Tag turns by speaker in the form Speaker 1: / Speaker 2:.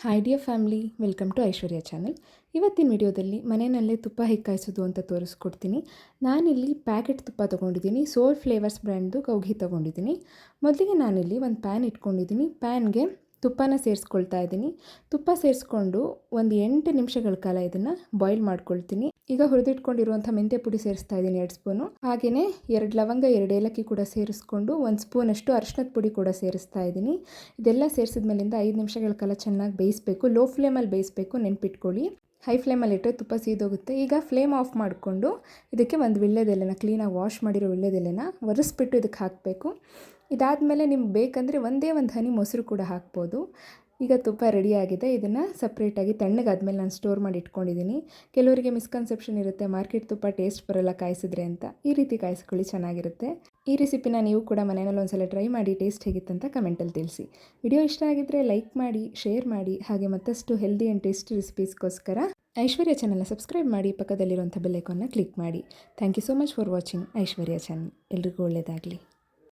Speaker 1: Hi dear family welcome to Aishwarya channel ಇವತ್ತಿನ ವಿಡಿಯೋದಲ್ಲಿ ಮನೆಯಲ್ಲೇ ತುಪ್ಪ ಹಿಕ್ಕಾಯಿಸೋದು ಅಂತ ತೋರಿಸ್ಕೊಡ್ತೀನಿ. ನಾನಿಲ್ಲಿ ಪ್ಯಾಕೆಟ್ ತುಪ್ಪ ತೊಗೊಂಡಿದ್ದೀನಿ. ಸೋಲ್ ಫ್ಲೇವರ್ಸ್ ಬ್ರ್ಯಾಂಡ್ದು ಕೌಘಿ ತೊಗೊಂಡಿದ್ದೀನಿ. ಮೊದಲಿಗೆ ನಾನಿಲ್ಲಿ ಒಂದು ಪ್ಯಾನ್ ಇಟ್ಕೊಂಡಿದ್ದೀನಿ. ಪ್ಯಾನ್ಗೆ ತುಪ್ಪನ ಸೇರಿಸ್ಕೊಳ್ತಾ ಇದ್ದೀನಿ. ತುಪ್ಪ ಸೇರಿಸ್ಕೊಂಡು ಒಂದು ಎಂಟು ನಿಮಿಷಗಳ ಕಾಲ ಇದನ್ನು ಬಾಯ್ಲ್ ಮಾಡ್ಕೊಳ್ತೀನಿ. ಈಗ ಹುರಿದಿಟ್ಕೊಂಡಿರುವಂಥ ಮೆಂತ್ಯ ಪುಡಿ ಸೇರಿಸ್ತಾ ಇದ್ದೀನಿ ಎರಡು ಸ್ಪೂನು. ಹಾಗೆಯೇ ಎರಡು ಲವಂಗ, ಎರಡು ಏಲಕ್ಕಿ ಕೂಡ ಸೇರಿಸ್ಕೊಂಡು ಒಂದು ಸ್ಪೂನಷ್ಟು ಅರಿಶಿನದ ಪುಡಿ ಕೂಡ ಸೇರಿಸ್ತಾ ಇದ್ದೀನಿ. ಇದೆಲ್ಲ ಸೇರಿಸಿದ ಮೇಲಿಂದ ಐದು ನಿಮಿಷಗಳ ಕಾಲ ಚೆನ್ನಾಗಿ ಬೇಯಿಸಬೇಕು. ಲೋ ಫ್ಲೇಮಲ್ಲಿ ಬೇಯಿಸಬೇಕು ನೆನ್ಪಿಟ್ಕೊಳ್ಳಿ. ಹೈ ಫ್ಲೇಮಲ್ಲಿ ಇಟ್ಟರೆ ತುಪ್ಪ ಸೀದೋಗುತ್ತೆ. ಈಗ ಫ್ಲೇಮ್ ಆಫ್ ಮಾಡಿಕೊಂಡು ಇದಕ್ಕೆ ಒಂದು ವಿಳ್ಳೆದೆಲೆನ ಕ್ಲೀನಾಗಿ ವಾಶ್ ಮಾಡಿರೋ ವಿಳ್ಳೆದೆಲೆನ ಒರೆಸ್ಬಿಟ್ಟು ಇದಕ್ಕೆ ಹಾಕಬೇಕು. ಇದಾದಮೇಲೆ ನಿಮ್ಗೆ ಬೇಕಂದರೆ ಒಂದೇ ಒಂದು ಹನಿ ಮೊಸರು ಕೂಡ ಹಾಕ್ಬೋದು. ಈಗ ತುಪ್ಪ ರೆಡಿಯಾಗಿದೆ ಇದನ್ನು ಸಪ್ರೇಟಾಗಿ ತಣ್ಣಗಾದ್ಮೇಲೆ ನಾನು ಸ್ಟೋರ್ ಮಾಡಿ ಇಟ್ಕೊಂಡಿದ್ದೀನಿ ಕೆಲವರಿಗೆ ಮಿಸ್ಕನ್ಸೆಪ್ಷನ್ ಇರುತ್ತೆ ಮಾರ್ಕೆಟ್ ತುಪ್ಪ ಟೇಸ್ಟ್ ಬರೋಲ್ಲ ಕಾಯಿಸಿದ್ರೆ ಅಂತ. ಈ ರೀತಿ ಕಾಯಿಸ್ಕೊಳ್ಳಿ, ಚೆನ್ನಾಗಿರುತ್ತೆ. ಈ ರೆಸಿಪಿನ ನೀವು ಕೂಡ ಮನೆಯಲ್ಲಿ ಒಂದ್ಸಲ ಟ್ರೈ ಮಾಡಿ ಟೇಸ್ಟ್ ಹೇಗಿತ್ತಂತ ಕಮೆಂಟಲ್ಲಿ ತಿಳಿಸಿ. ವಿಡಿಯೋ ಇಷ್ಟ ಆಗಿದ್ದರೆ ಲೈಕ್ ಮಾಡಿ ಶೇರ್ ಮಾಡಿ, ಹಾಗೆ ಮತ್ತಷ್ಟು ಹೆಲ್ದಿ ಆ್ಯಂಡ್ ಟೇಸ್ಟಿ ರೆಸಿಪೀಸ್ಗೋಸ್ಕರ ಐಶ್ವರ್ಯ ಚಾನಲ್ನ ಸಬ್ಸ್ಕ್ರೈಬ್ ಮಾಡಿ, ಪಕ್ಕದಲ್ಲಿರುವಂಥ ಬೆಲ್ಲೈಕನ್ನ ಕ್ಲಿಕ್ ಮಾಡಿ. Thank you so much for watching Aishwarya channel ಎಲ್ರಿಗೂ ಒಳ್ಳೆಯದಾಗಲಿ